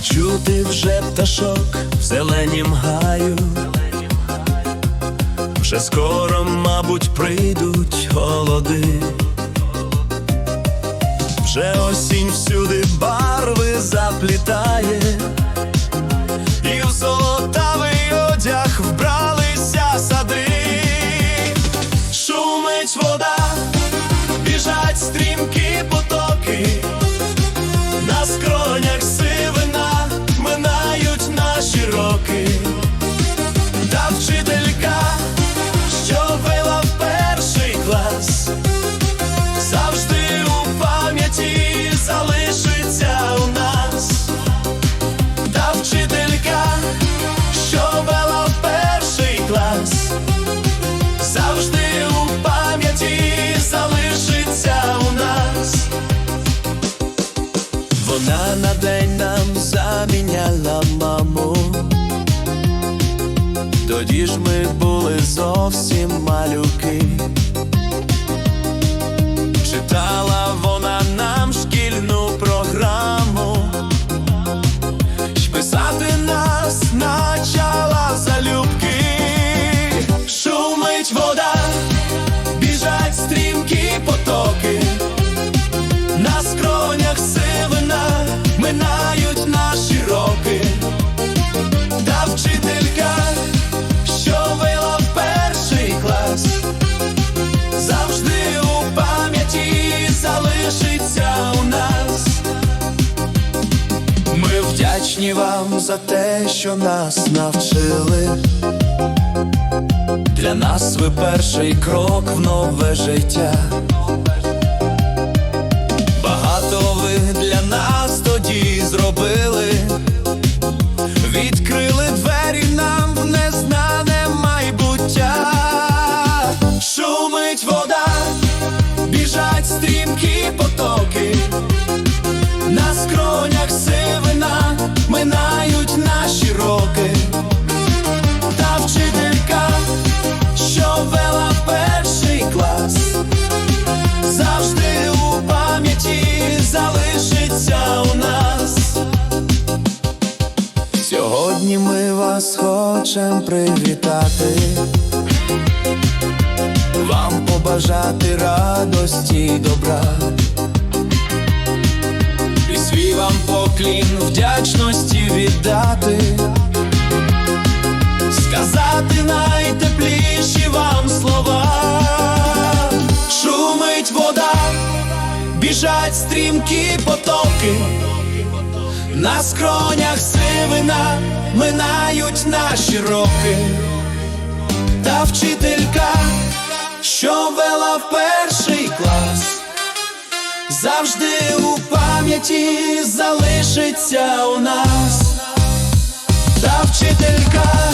чути вже пташок в зеленім гаю. Вже скоро, мабуть, прийдуть холоди. Вже осінь всюди барви заплітає, і в золотавий одяг вбралися сади. Шумить вода, біжать стрімкі заміняла маму. Тоді ж ми були зовсім малюки. Читала вона вдячні вам за те, що нас навчили. Для нас ви перший крок в нове життя. Багато ви для нас тоді зробили. Відкрили двері нам в незнане майбуття. Шумить вода, біжать стрімкі потоки, вас хочем привітати, вам побажати радості й добра. І свій вам поклін вдячності віддати, сказати найтепліші вам слова. Шумить вода, біжать стрімкі потоки. На скронях сивина минають наші роки, та вчителька, що вела в перший клас, завжди у пам'яті залишиться у нас, та вчителька,